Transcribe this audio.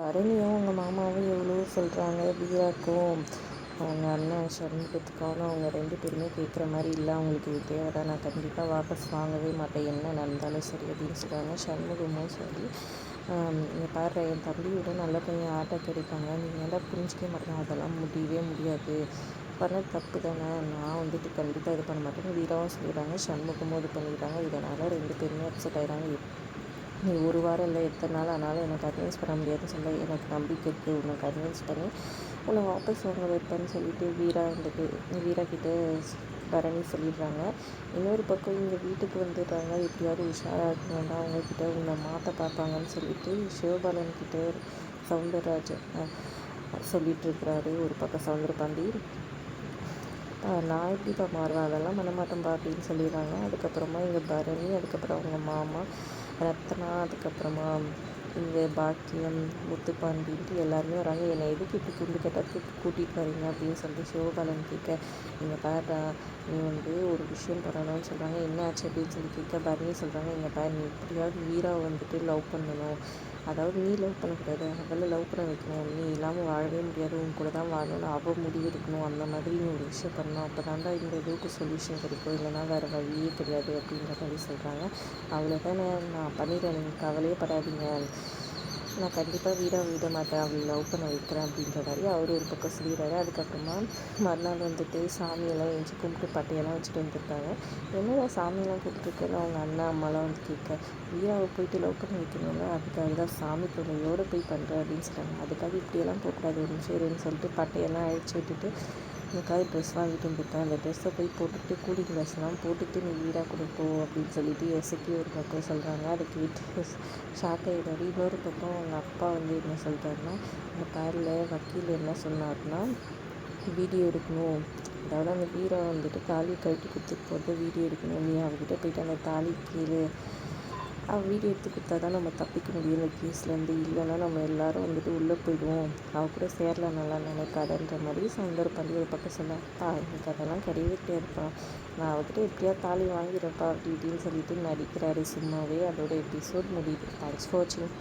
பரணியும் அவங்க மாமாவும் எவ்வளோ சொல்கிறாங்க வீராக்கும். அவங்க அண்ணன் சண்முகத்துக்கும் அவங்க ரெண்டு பேருமே கேட்குற மாதிரி இல்லை. அவங்களுக்கு இது தேவை தான் நான் கண்டிப்பாக வாபஸ் வாங்கவே மாட்டேன். என்ன நடந்தாலும் சரி அப்படின்னு சொல்கிறாங்க சண்முகமும் சரி. இங்கே பாரு என் தம்பியோட நல்ல பையன் ஆட்டை கிடைப்பாங்க. நீங்கள் ஏன்டா புரிஞ்சிக்க மாட்டேங்க அதெல்லாம் முடியவே முடியாது. பண்ண தப்பு தானே? நான் வந்துட்டு கண்டிப்பாக இது பண்ண மாட்டேன் வீராவும் சொல்லிடுறாங்க. சண்முகமும் இது பண்ணிடுறாங்க இதனால் ரெண்டு பேருமே அப்செட் ஆகிறாங்க நீ ஒரு வாரம் இல்லை எத்தனை நாள் ஆனாலும் எனக்கு கன்வின்ஸ் பண்ண முடியாதுன்னு சொல்ல எனக்கு நம்பிக்கை இருக்குது உன்னை கன்வின்ஸ் பண்ணி உன்னை வாபஸ் வாங்க வைப்பேன்னு சொல்லிட்டு வீரா வந்துட்டு வீரா கிட்டே பரணி சொல்லிடுறாங்க. இன்னொரு பக்கம் இங்கே வீட்டுக்கு வந்துடுறாங்க. எப்படியாவது உஷாராக இருக்கணும்னா அவங்கக்கிட்ட உன்னை மாற்ற பார்ப்பாங்கன்னு சொல்லிட்டு சிவபாலன் கிட்டே சவுந்தரராஜ் சொல்லிட்டு இருக்கிறாரு ஒரு பக்கம் சவுந்தரபாண்டி நான் எப்படிப்பா மாறுவேன் அதெல்லாம் மனமாட்டம் மாட்டேன்ப்பா அப்படின்னு சொல்லிடுறாங்க. அதுக்கப்புறமா இங்கே பரணி அதுக்கப்புறம் அவங்க மாமா. ரத்னா அதுக்கப்புறமா இங்கே பாக்கியம் முத்துப்பாண்டின்ட்டு எல்லாருமே வராங்க. என்னை எதுக்கு இப்படி குண்டு கட்டத்துக்கு கூட்டிகிட்டு வரீங்க அப்படின்னு சொல்லிட்டு சிவபாலன் கேட்க இங்கே பாருடா நீ வந்து ஒரு விஷயம் பண்ணணும்னு சொல்கிறாங்க என்ன ஆச்சு? அப்படின்னு சொல்லி கேட்க பரணி சொல்கிறாங்க இங்கே பாரு நீ எப்படியாவது வீராவை வந்துட்டு லவ் பண்ணணும். அதாவது நீ லவ் பண்ணக்கூடாது. அவளை லவ் பண்ண வைக்கணும். நீ இல்லாமல் வாழவே முடியாது. உன் கூட தான் வாழணும்னு அவள் முடிவு எடுக்கணும். அந்த மாதிரி நீ ஒரு விஷயம் பண்ணணும். அப்போ தாண்டா இந்த இதுக்கு சொல்யூஷன் கிடைக்கும். இல்லைனா வேறு வழியே கிடையாது அப்படின்ற மாதிரி சொல்கிறாங்க அவ்வளோதான் நான் பண்ணிடுறேன். நீங்கள் கவலையே படாதீங்க. நான் கண்டிப்பாக வீடாக விட மாட்டேன். அவளை லவ் பண்ண வைக்கிறேன் அப்படின்ற மாதிரி அவர் ஒரு பக்கம் சொல்லிடுறாரு. அதுக்கப்புறமா மறுநாள் வந்துட்டு சாமியெல்லாம் எழுந்து கும்பிட்டு பட்டையெல்லாம் வச்சுட்டு வந்துருக்காங்க. என்னடா சாமியெல்லாம் கூப்பிட்டுருக்கேன்னு அவங்க அண்ணா அம்மாலாம் வந்து கேட்க வீராவை போயிட்டு லவ் பண்ண வைக்கணும்ல? அதுக்காக தான் சாமி துணையோடு போய் பண்ணுறேன் அப்படின்னு சொல்கிறாங்க அதுக்காக இப்படியெல்லாம் போகக்கூடாது ஒரு நிமிஷம் சொல்லிட்டு பட்டையெல்லாம் அழிச்சு விட்டுட்டு எனக்காக ட்ரெஸ் வாங்கிட்டு வந்துருக்கேன் அந்த ட்ரெஸ்ஸை போய் போட்டுட்டு கூலிங் ட்ரெஸ்லாம் போட்டுட்டு நீ வீடாக கொடுப்போம் அப்படின்னு சொல்லிட்டு எஸ்ஐக்கு ஒரு பக்கம் சொல்கிறாங்க அதை கேட்டு ஷாக் ஆகிடாரு இன்னொரு பக்கம் அவங்க அப்பா வந்து என்ன சொல்கிறாருன்னா அந்த பேரில் வக்கீல் என்ன சொன்னார்னா வீடியோ எடுக்கணும். அதாவது அந்த வீரை வந்துட்டு தாலி கழட்டி கொடுத்துட்டு போகிறது வீடியோ எடுக்கணும். நீ அவகிட்ட போயிட்டு அந்த தாலி கீழே அவள் வீடியோ எடுத்து கொடுத்தா தான் நம்ம தப்பிக்க முடியும். இந்த கேஸ்லேருந்து இல்லைன்னா நம்ம எல்லோரும் வந்துட்டு உள்ளே போயிடுவோம். அவள் கூட சேரல நல்லா நினைக்காதன்ற மாதிரி சந்தர் பண்ணி ஒரு பக்கம் சொன்னாப்பா எனக்கு அதெல்லாம் கிடையவே கிடையாதுப்பா. நான் அவகிட்ட எப்படியா தாலி வாங்கிடுறப்பா அப்படி இப்படின்னு சொல்லிட்டு நடிக்கிறாரு. சும்மாவே அதோட எபிசோட் முடியுது. தேங்க்ஸ் ஃபார் வாட்சிங்